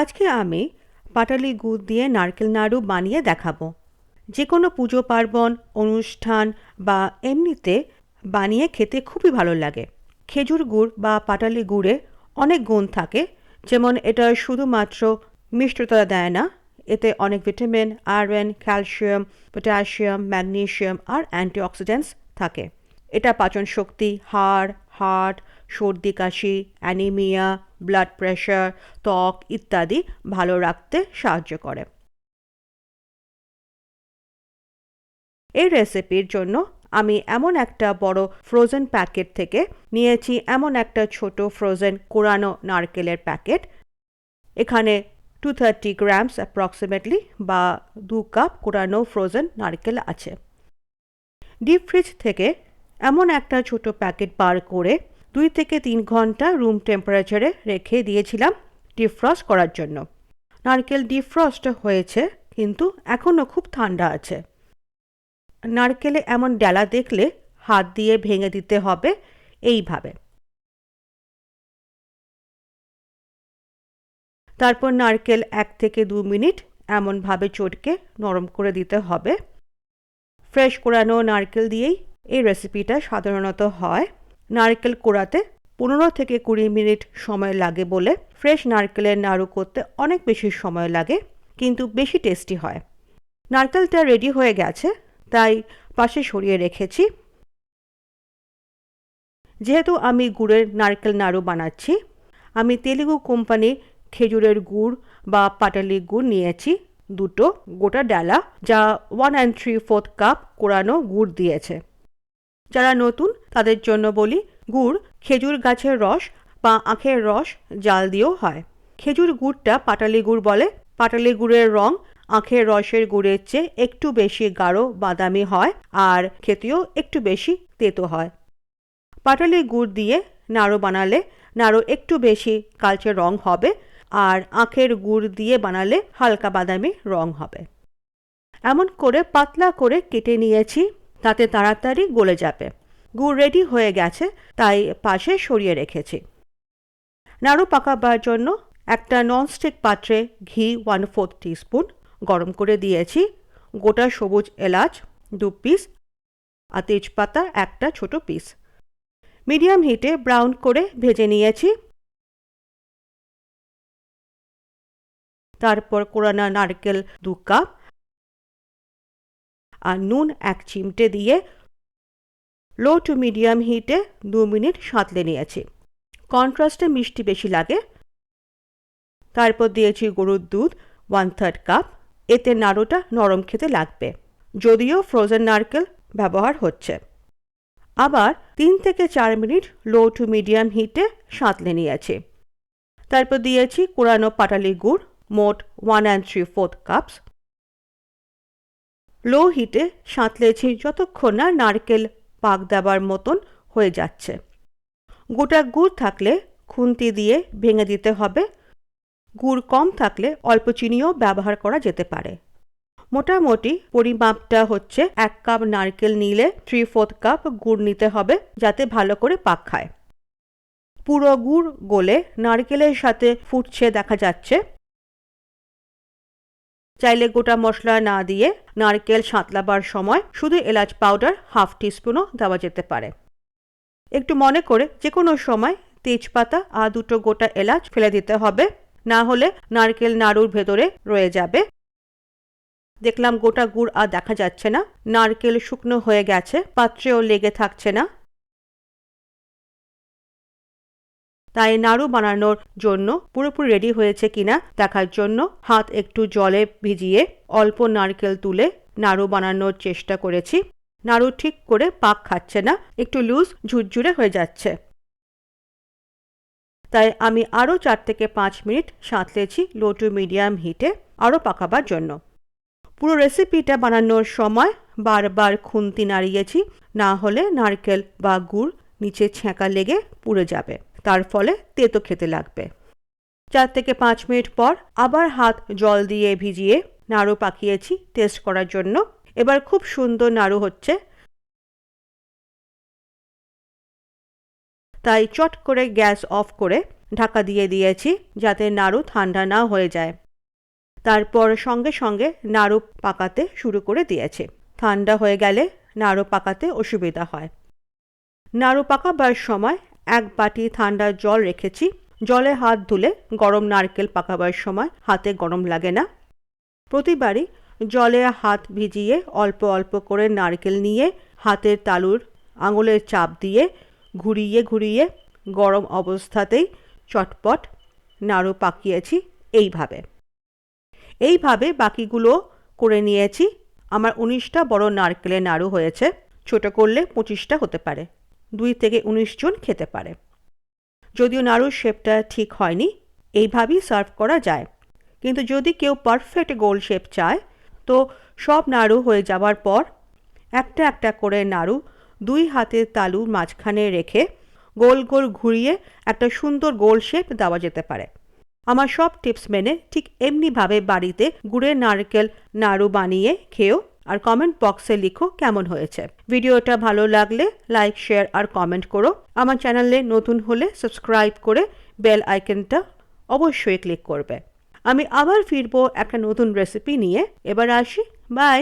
আজকে আমি পাটালি গুড় দিয়ে নারকেল নাড়ু বানিয়ে দেখাবো। যে কোনো পুজো, পার্বণ, অনুষ্ঠান বা এমনিতে বানিয়ে খেতে খুবই ভালো লাগে। খেজুর গুড় বা পাটালি গুড়ে অনেক গুণ থাকে, যেমন এটা শুধুমাত্র মিষ্টতা দেয় না, এতে অনেক vitamin, iron, calcium, potassium, magnesium আর অ্যান্টিঅক্সিডেন্টস থাকে। এটা পাচন শক্তি হাড়, হার্ট, সর্দি, কাশি, অ্যানিমিয়া ব্লাড প্রেশার ত্বক ইত্যাদি ভালো রাখতে সাহায্য করে। এই রেসিপির জন্য আমি এমন একটা বড় ফ্রোজেন প্যাকেট থেকে নিয়েছি, এমন একটা ছোট ফ্রোজেন কোরানো নারকেলের প্যাকেট এখানে টু থার্টি গ্রামস অ্যাপ্রক্সিমেটলি বা দু কাপ কোরানো ফ্রোজেন নারকেল আছে। ডিপ ফ্রিজ থেকে এমন একটা ছোট প্যাকেট বার করে দুই থেকে তিন ঘণ্টা রুম টেম্পারেচারে রেখে দিয়েছিলাম ডিফ্রস্ট করার জন্য। নারকেল ডিফ্রস্ট হয়েছে, কিন্তু এখনও খুব ঠান্ডা আছে। নারকেলে এমন ডেলা দেখলে হাত দিয়ে ভেঙে দিতে হবে এইভাবে। তারপর নারকেল এক থেকে দু মিনিট এমনভাবে চটকে নরম করে দিতে হবে। ফ্রেশ কোরানো নারকেল দিয়েই এই রেসিপিটা সাধারণত হয়। নারকেল কোড়াতে পনেরো থেকে কুড়ি মিনিট সময় লাগে বলে ফ্রেশ নারকেলের নাড়ু করতে অনেক বেশি সময় লাগে, কিন্তু বেশি টেস্টি হয়। নারকেলটা রেডি হয়ে গেছে, তাই পাশে সরিয়ে রেখেছি। যেহেতু আমি গুড়ের নারকেল নাড়ু বানাচ্ছি, আমি তেলেগু কোম্পানির খেজুরের গুড় বা পাটালি গুড় নিয়েছি, দুটো গোটা ডালা যা one and three fourth cup কোরানো গুড় দিয়েছে। যারা নতুন, তাদের জন্য বলি গুড়, খেজুর গাছের রস বা আখের রস জাল দিয়েও হয়। খেজুর গুড়টা পাটালি গুড় বলে। পাটালি গুড়ের রং আখের রসের গুড়ের চেয়ে একটু বেশি গাঢ়, বাদামি হয় আর খেতেও একটু বেশি তেতো হয়। পাটালি গুড় দিয়ে নাড়ু বানালে নাড়ু একটু বেশি কালচে রং হবে আর আখের গুড় দিয়ে বানালে হালকা বাদামি রং হবে। এমন করে পাতলা করে কেটে নিয়েছি। তাতে তাড়াতাড়ি গলে যাবে। গুড় রেডি হয়ে গেছে, তাই পাশে সরিয়ে রেখেছি। নাড়ু পাকাবার জন্য একটা ননস্টিক পাত্রে ঘি ওয়ান ফোর্থ টিস্পুন, গরম করে দিয়েছি। গোটা সবুজ এলাচ দু পিস আর তেজপাতা একটা ছোট পিস। মিডিয়াম হিটে ব্রাউন করে ভেজে নিয়েছি। তারপর কোরানা নারকেল দু কাপ আর নুন এক চিমটে দিয়ে লো টু মিডিয়াম হিটে দু মিনিট সাঁতলে নিয়েছি। কন্ট্রাস্টে মিষ্টি বেশি লাগে। তারপর দিয়েছি গরুর দুধ ওয়ান থার্ড কাপ এতে নাড়ুটা নরম খেতে লাগবে, যদিও ফ্রোজেন নারকেল ব্যবহার হচ্ছে। আবার তিন থেকে চার মিনিট লো টু মিডিয়াম হিটে সাঁতলে নিয়েছি। তারপর দিয়েছি কোরানো পাটালি গুড়, মোট one and three fourth cups low হিটে সাঁতলেছি যতক্ষণ না নারকেল পাক দেবার মতন হয়ে যাচ্ছে। গোটা গুড় থাকলে খুন্তি দিয়ে ভেঙে দিতে হবে। গুড় কম থাকলে অল্প চিনিও ব্যবহার করা যেতে পারে। মোটামুটি পরিমাপটা হচ্ছে এক কাপ নারকেল নিলে থ্রি ফোর্থ কাপ গুড় নিতে হবে যাতে ভালো করে পাক খায়। পুরো গুড় গলে নারকেলের সাথে ফুটছে দেখা যাচ্ছে। চাইলে গোটা মশলা না দিয়ে নারকেল সাঁতলাবার সময় শুধু এলাচ পাউডার হাফ টিস্পুনও দেওয়া যেতে পারে। একটু মনে করে যে কোনো সময় তেজপাতা আর দুটো গোটা এলাচ ফেলে দিতে হবে, না হলে নারকেল নাড়ুর ভেতরে রয়ে যাবে। দেখলাম গোটা গুড় আর দেখা যাচ্ছে না, নারকেল শুকনো হয়ে গেছে, পাত্রেও লেগে থাকছে না। তাই নাড়ু বানানোর জন্য পুরোপুরি রেডি হয়েছে কিনা দেখার জন্য হাত একটু জলে ভিজিয়ে অল্প নারকেল তুলে নাড়ু বানানোর চেষ্টা করেছি। নাড়ু ঠিক করে পাক খাচ্ছে না, একটু লুজ ঝুরঝুরে হয়ে যাচ্ছে। তাই আমি আরও চার থেকে পাঁচ মিনিট সাঁতলেছি লো টু মিডিয়াম হিটে আরও পাকাবার জন্য। পুরো রেসিপিটা বানানোর সময় বারবার খুন্তি নাড়িয়েছি, না হলে নারকেল বা গুড় নিচে ছ্যাঁকা লেগে পুড়ে যাবে। তার ফলে তেতো খেতে লাগবে। চার থেকে পাঁচ মিনিট পর আবার হাত জল দিয়ে ভিজিয়ে নাড়ু পাকিয়েছি টেস্ট করার জন্য। এবার খুব সুন্দর নাড়ু হচ্ছে। তাই চট করে গ্যাস অফ করে ঢাকা দিয়ে দিয়েছি যাতে নাড়ু ঠান্ডা না হয়ে যায়। তারপর সঙ্গে সঙ্গে নাড়ু পাকাতে শুরু করে দিয়েছে। ঠান্ডা হয়ে গেলে নাড়ু পাকাতে অসুবিধা হয়। নাড়ু পাকাবার সময় এক বাটি ঠান্ডা জল রেখেছি। জলে হাত ধুলে গরম নারকেল পাকাবার সময় হাতে গরম লাগে না। প্রতিবারই জলে হাত ভিজিয়ে অল্প অল্প করে নারকেল নিয়ে হাতের তালুর আঙুলের চাপ দিয়ে ঘুরিয়ে ঘুরিয়ে গরম অবস্থাতেই চটপট নাড়ু পাকিয়েছি এইভাবে। এইভাবে বাকিগুলো করে নিয়েছি। আমার উনিশটা বড় নারকেলের নাড়ু হয়েছে। ছোট করলে পঁচিশটা হতে পারে। দুই থেকে উনিশ জন খেতে পারে। যদিও নাড়ুর শেপটা ঠিক হয়নি, এইভাবেই সার্ভ করা যায়। কিন্তু যদি কেউ পারফেক্ট গোল শেপ চায়, তো সব নাড়ু হয়ে যাওয়ার পর একটা একটা করে নাড়ু দুই হাতের তালুর মাঝখানে রেখে গোল গোল ঘুরিয়ে একটা সুন্দর গোল শেপ দেওয়া যেতে পারে। আমার সব টিপস মেনে ঠিক এমনিভাবে বাড়িতে গুড়ের নারকেল নাড়ু বানিয়ে খেয়েও আর কমেন্ট বক্সে লিখো কেমন হয়েছে। ভিডিওটা ভালো লাগলে লাইক শেয়ার আর কমেন্ট করো। আমার চ্যানেলে নতুন হলে সাবস্ক্রাইব করে বেল আইকনটা অবশ্যই ক্লিক করবে। আমি আবার ফিরবো একটা নতুন রেসিপি নিয়ে। এবার আসি বাই